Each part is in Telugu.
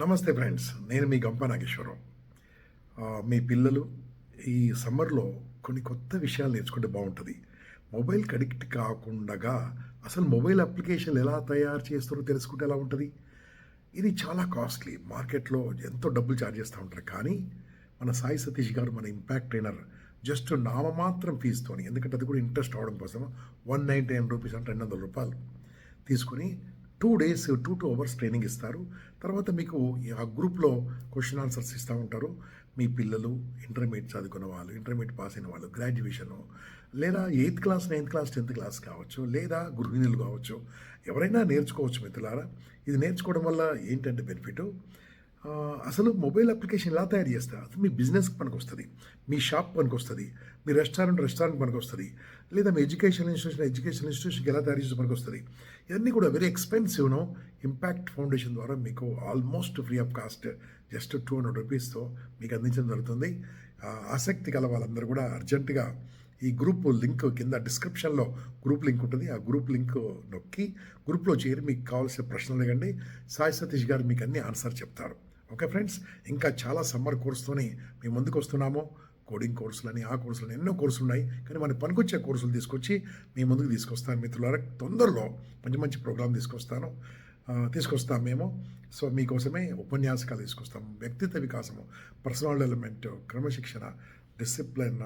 నమస్తే ఫ్రెండ్స్ నేను మీ గంప నాగేశ్వరరావు. మీ పిల్లలు ఈ సమ్మర్లో కొన్ని కొత్త విషయాలు నేర్చుకుంటే బాగుంటుంది. మొబైల్ కడిక్ట్ కాకుండా అసలు మొబైల్ అప్లికేషన్ ఎలా తయారు చేస్తారో తెలుసుకుంటే ఎలా ఉంటుంది? ఇది చాలా కాస్ట్లీ. మార్కెట్లో ఎంతో డబ్బులు ఛార్జ్ చేస్తూ ఉంటారు. కానీ మన సాయి సతీష్ గారు మన ఇంపాక్ట్ ట్రైనర్ జస్ట్ నామమాత్రం ఫీజుతోని ఎందుకంటే అది కూడా ఇంట్రెస్ట్ అవడం కోసం వన్ నైంటీ నైన్ రూపీస్ అంటే రెండు వందల రూపాయలు తీసుకుని two days two two hours training ఇస్తారు. తర్వాత మీకు ఆ గ్రూప్లో క్వశ్చన్ ఆన్సర్స్ ఇస్తూ ఉంటారు. మీ పిల్లలు ఇంటర్మీడియట్ చదువుకున్న వాళ్ళు ఇంటర్మీడియట్ పాస్ అయిన వాళ్ళు గ్రాడ్యుయేషను లేదా eighth class ninth class tenth class కావచ్చు లేదా గృహిణులు కావచ్చు ఎవరైనా నేర్చుకోవచ్చు మిత్రులారా. ఇది నేర్చుకోవడం వల్ల ఏంటంటే బెనిఫిట్? అసలు మొబైల్ అప్లికేషన్ ఎలా తయారు చేస్తారు అది మీ బిజినెస్కి పనికి వస్తుంది మీ షాప్ పనికి వస్తుంది మీ రెస్టారెంట్ రెస్టారెంట్ పనికి వస్తుంది లేదా మీ ఎడ్యుకేషన్ ఇన్స్టిట్యూషన్ ఎడ్యుకేషన్ ఇన్స్టిట్యూషన్కి ఎలా తయారు చేసే పనికొస్తుంది? ఇవన్నీ కూడా వెరీ ఎక్స్పెన్సివ్ను ఇంపాక్ట్ ఫౌండేషన్ ద్వారా మీకు almost free of cost just two hundred రూపీస్తో మీకు అందించడం జరుగుతుంది. ఆసక్తి గల వాళ్ళందరూ కూడా అర్జెంటుగా ఈ గ్రూప్ లింక్ కింద డిస్క్రిప్షన్లో గ్రూప్ లింక్ ఉంటుంది. ఆ గ్రూప్ లింక్ నొక్కి గ్రూప్లో చేరి మీకు కావాల్సిన ప్రశ్నలు అడగండి. సాయి సతీష్ గారు మీకు అన్ని ఆన్సర్ చెప్తారు. ఓకే ఫ్రెండ్స్ ఇంకా చాలా సమ్మర్ కోర్సుతోని మేము ముందుకు వస్తున్నాము. కోడింగ్ కోర్సులని ఆ కోర్సులని ఎన్నో కోర్సులు ఉన్నాయి కానీ మన పనికొచ్చే కోర్సులు తీసుకొచ్చి మీ ముందుకు తీసుకొస్తాను. మిత్రులారా తొందరలో మంచి మంచి ప్రోగ్రాం తీసుకొస్తాను. తీసుకొస్తాం మేము. సో మీకోసమే ఉపన్యాసకాలు తీసుకొస్తాం. వ్యక్తిత్వ వికాసము పర్సనల్ డెవలప్మెంట్ క్రమశిక్షణ డిసిప్లిన్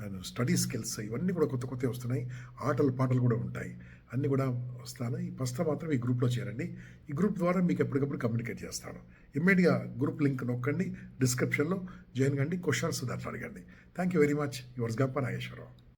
అండ్ స్టడీ స్కిల్స్ ఇవన్నీ కూడా కొత్త కొత్తవి వస్తున్నాయి. ఆటలు పాటలు కూడా ఉంటాయి. అన్నీ కూడా వస్తాను. ఈ ఫస్ట్ మాత్రం ఈ గ్రూప్లో చేరండి. ఈ గ్రూప్ ద్వారా మీకు ఎప్పటికప్పుడు కమ్యూనికేట్ చేస్తాను. ఇమ్మీడియట్గా గ్రూప్ లింక్ నొక్కండి. డిస్క్రిప్షన్లో జాయిన్ కండి. క్వశ్చన్స్ దాంట్లో అడగండి. Thank you very much. Yours Gampa Nageswararao.